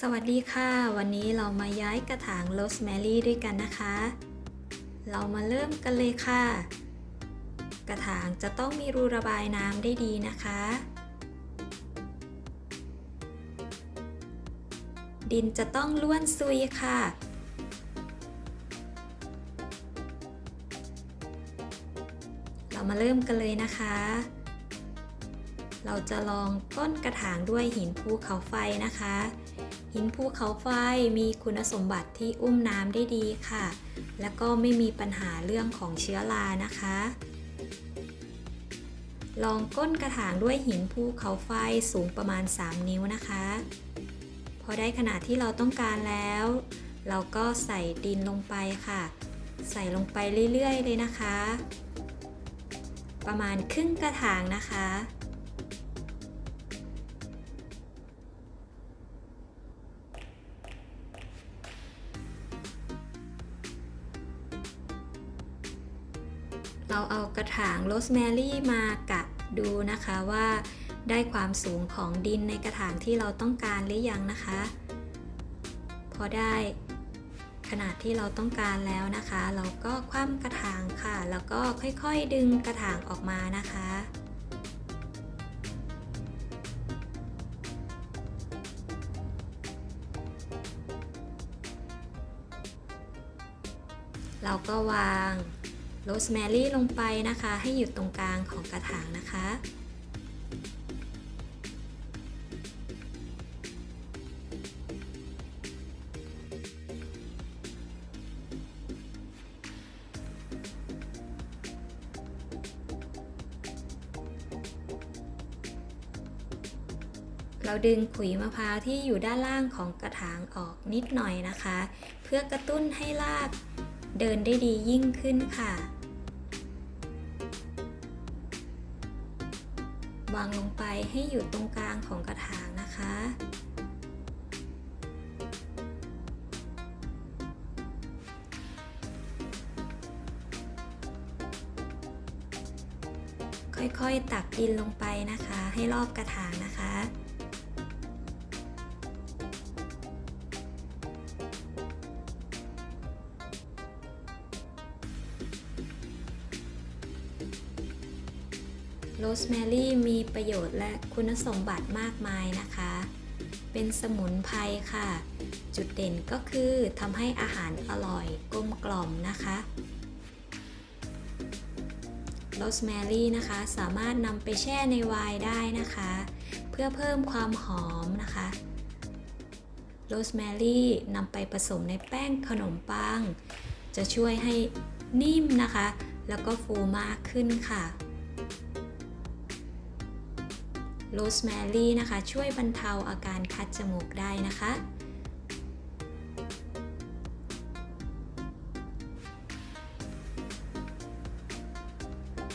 สวัสดีค่ะ วันนี้เรามาย้ายกระถางโรสแมรี่ด้วยกันนะคะ เรามาเริ่มกันเลยค่ะ กระถางจะต้องมีรูระบายน้ำได้ดีนะคะ ดินจะต้องล้วนซุยค่ะ เรามาเริ่มกันเลยนะคะ เราจะลองต้นกระถางด้วยหินภูเขาไฟนะคะ หินภูเขาไฟมีคุณสมบัติที่อุ้มน้ำได้ดีค่ะ แล้วก็ไม่มีปัญหาเรื่องของเชื้อรานะคะ ลองก้นกระถางด้วยหินภูเขาไฟสูงประมาณ 3 นิ้วนะคะ พอได้ขนาดที่เราต้องการแล้ว เราก็ใส่ดินลงไปค่ะ ใส่ลงไปเรื่อยๆเลยนะคะ ประมาณครึ่งกระถางนะคะ เราเอากระถางโรสแมรี่มากะดูนะคะว่าได้ความสูงของดินในกระถางที่เราต้องการหรือยังนะคะ พอได้ขนาดที่เราต้องการแล้วนะคะ เราก็คว่ำกระถางค่ะ แล้วก็ค่อยๆดึงกระถางออกมานะคะ เราก็วาง โรสแมรี่ลงไปนะคะ ให้อยู่ตรงกลางของกระถางนะคะ เราดึงขุยมะพร้าวที่อยู่ด้านล่างของกระถางออกนิดหน่อยนะคะ เพื่อกระตุ้นให้รากเดินได้ดียิ่งขึ้นค่ะ วางลงไปให้อยู่ตรงกลางของกระถางนะคะ ค่อยๆตักดินลงไปนะคะ ให้รอบกระถางนะคะ โรสแมรี่มีประโยชน์และคุณสมบัติมากมายนะคะ เป็นสมุนไพรค่ะ จุดเด่นก็คือทำให้อาหารอร่อยกลมกล่อมนะคะโรสแมรี่นะคะสามารถนำไปแช่ในไวน์ได้นะคะ เพื่อเพิ่มความหอมนะคะโรสแมรี่นำไปผสมในแป้งขนมปัง จะช่วยให้นิ่มนะคะ แล้วก็ฟูมากขึ้นค่ะ โรสแมรี่นะคะ ช่วยบรรเทาอาการคัดจมูกได้นะคะ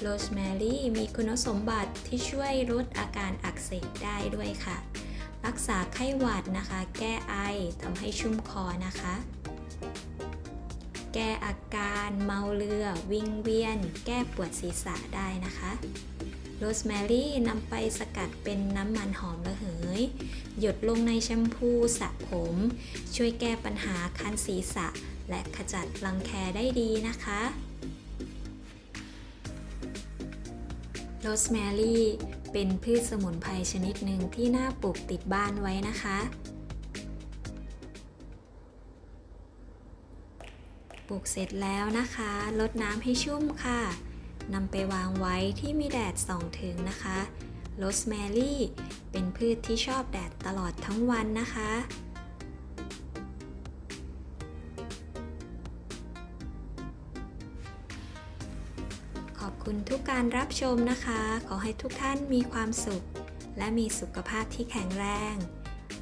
โรสแมรี่มีคุณสมบัติที่ช่วยลดอาการอักเสบได้ด้วยค่ะ รักษาไข้หวัดนะคะ แก้ไอทำให้ชุ่มคอนะคะ แก้อาการเมาเรือ วิ่งเวียน แก้ปวดศีรษะได้นะคะ โรสแมรี่นำไปสกัดเป็นน้ำมันหอมระเหย หยดลงในแชมพูสระผม ช่วยแก้ปัญหาคันศีรษะ และขจัดรังแคได้ดีนะคะโรสแมรี่เป็นพืชสมุนไพรชนิดหนึ่งที่น่าปลูกติดบ้านไว้นะคะ ปลูกเสร็จแล้วนะคะ ลดน้ำให้ชุ่มค่ะ นำไปวางไว้ที่มีแดดส่องถึงนะคะโรสแมรี่เป็นพืชที่ชอบแดดตลอดทั้งวันนะคะ ขอบคุณทุกการรับชมนะคะ ขอให้ทุกท่านมีความสุข และมีสุขภาพที่แข็งแรง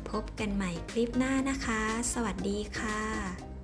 พบกันใหม่คลิปหน้านะคะ สวัสดีค่ะ